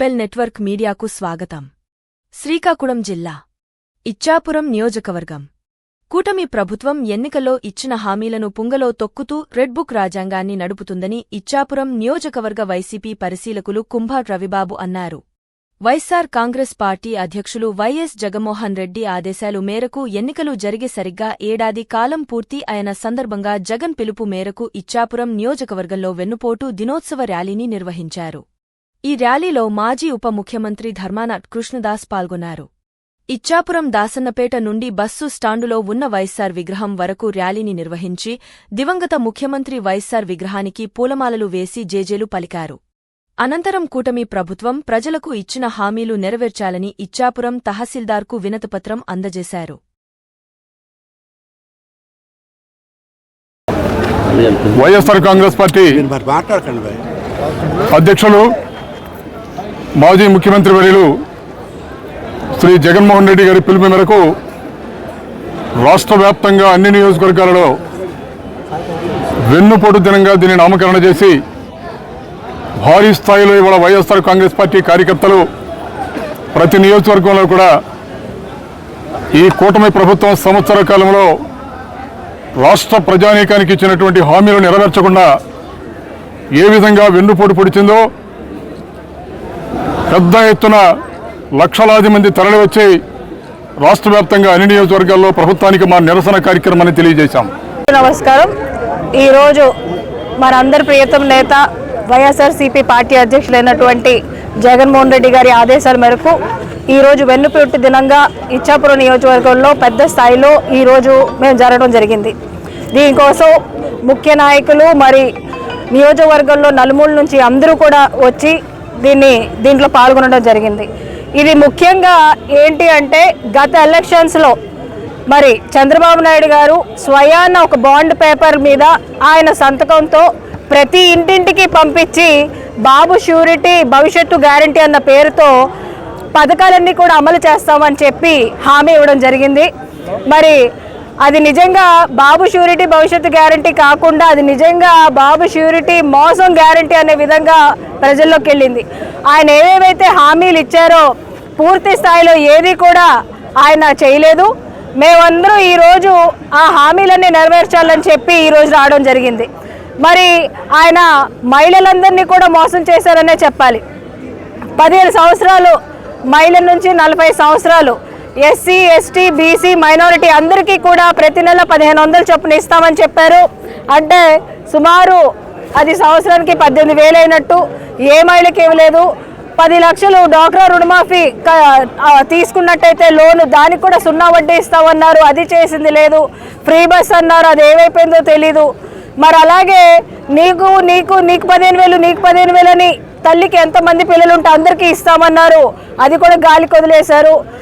Bell network మీడియాకు స్వాగతం. శ్రీకాకుళం జిల్లా ఇచ్చాపురం నియోజకవర్గం. కూటమి ప్రభుత్వం ఎన్నికల్లో ఇచ్చిన హామీలను పుంగలో తొక్కుతూ రెడ్బుక్ రాజ్యాంగాన్ని నడుపుతుందని ఇచ్చాపురం నియోజకవర్గ వైసీపీ పరిశీలకులు కుంభా రవిబాబు అన్నారు. వైఎస్సార్ కాంగ్రెస్ పార్టీ అధ్యక్షులు వైఎస్ జగన్మోహన్ రెడ్డి ఆదేశాలు మేరకు ఎన్నికలు జరిగే సరిగ్గా ఏడాది కాలం పూర్తి అయిన సందర్భంగా జగన్ పిలుపు మేరకు ఇచ్చాపురం నియోజకవర్గంలో వెన్నుపోటు దినోత్సవ ర్యాలీని నిర్వహించారు. ఈ ర్యాలీలో మాజీ ఉప ముఖ్యమంత్రి ధర్మాన కృష్ణదాస్ పాల్గొన్నారు. ఇచ్చాపురం దాసన్నపేట నుండి బస్సు స్టాండులో ఉన్న వైఎస్సార్ విగ్రహం వరకు ర్యాలీని నిర్వహించి దివంగత ముఖ్యమంత్రి వైఎస్సార్ విగ్రహానికి పూలమాలలు వేసి జేజేలు పలికారు. అనంతరం కూటమి ప్రభుత్వం ప్రజలకు ఇచ్చిన హామీలు నెరవేర్చాలని ఇచ్చాపురం తహసీల్దార్కు వినతిపత్రం అందజేశారు. వైఎస్ఆర్ కాంగ్రెస్ పార్టీ అధ్యక్షులు మాజీ ముఖ్యమంత్రి వర్యులు శ్రీ జగన్మోహన్ రెడ్డి గారి పిలుపు మేరకు రాష్ట్ర వ్యాప్తంగా అన్ని నియోజకవర్గాలలో వెన్నుపోటు దినంగా దీన్ని నామకరణ చేసి భారీ స్థాయిలో ఇవాళ వైఎస్ఆర్ కాంగ్రెస్ పార్టీ కార్యకర్తలు ప్రతి నియోజకవర్గంలో కూడా ఈ కూటమి ప్రభుత్వం సంవత్సర కాలంలో రాష్ట్ర ప్రజానీకానికి ఇచ్చినటువంటి హామీలు నెరవేర్చకుండా ఏ విధంగా వెన్నుపోటు పొడిచిందో పెద్ద ఎత్తున లక్షలాది మంది తరలివచ్చి రాష్ట్ర వ్యాప్తంగా అన్ని నియోజకవర్గాల్లో ప్రభుత్వానికి మా నిరసన కార్యక్రమాన్ని తెలియజేశాం. నమస్కారం. ఈరోజు మనందరి ప్రియతం నేత వైఎస్ఆర్సీపీ పార్టీ అధ్యక్షులైనటువంటి జగన్మోహన్ రెడ్డి గారి ఆదేశాల మేరకు ఈరోజు వెన్నుపోటు దినంగా ఇచ్చాపురం నియోజకవర్గంలో పెద్ద స్థాయిలో ఈరోజు మేము జరగడం జరిగింది. దీనికోసం ముఖ్య నాయకులు మరి నియోజకవర్గంలో నలుమూల నుంచి అందరూ కూడా వచ్చి దీన్ని దీంట్లో పాల్గొనడం జరిగింది. ఇది ముఖ్యంగా ఏంటి అంటే గత ఎలక్షన్స్లో మరి చంద్రబాబు నాయుడు గారు స్వయాన ఒక బాండ్ పేపర్ మీద ఆయన సంతకంతో ప్రతి ఇంటింటికి పంపించి బాబు షూరిటీ భవిష్యత్తు గ్యారంటీ అన్న పేరుతో పథకాలన్నీ కూడా అమలు చేస్తామని చెప్పి హామీ ఇవ్వడం జరిగింది. మరి అది నిజంగా బాబు షూరిటీ భవిష్యత్తు గ్యారంటీ కాకుండా అది నిజంగా బాబు షూరిటీ మోసం గ్యారంటీ అనే విధంగా ప్రజల్లోకి వెళ్ళింది. ఆయన ఏవేవైతే హామీలు ఇచ్చారో పూర్తి స్థాయిలో ఏది కూడా ఆయన చేయలేదు. మేమందరూ ఈరోజు ఆ హామీలన్నీ నెరవేర్చాలని చెప్పి ఈరోజు రావడం జరిగింది. మరి ఆయన మహిళలందరినీ కూడా మోసం చేశారనే చెప్పాలి. పదిహేను సంవత్సరాలు మహిళల నుంచి నలభై సంవత్సరాలు ఎస్సీ ఎస్టీ బీసీ మైనారిటీ అందరికీ కూడా ప్రతి నెల పదిహేను వందలు చొప్పున ఇస్తామని చెప్పారు. అంటే సుమారు అది సంవత్సరానికి పద్దెనిమిది వేలు అయినట్టు. ఏ మహిళకి ఇవ్వలేదు. పది లక్షలు డాక్రా రుణమాఫీ తీసుకున్నట్టయితే లోను దానికి కూడా సున్నా వడ్డీ ఇస్తామన్నారు. అది చేసింది లేదు. ఫ్రీ బస్ అన్నారు. అది ఏమైపోయిందో తెలీదు. మరి అలాగే నీకు నీకు నీకు పదిహేను వేలు నీకు పదిహేను వేలు అని తల్లికి ఎంతమంది పిల్లలు ఉంటే అందరికీ ఇస్తామన్నారు. అది కూడా గాలికి వదిలేశారు.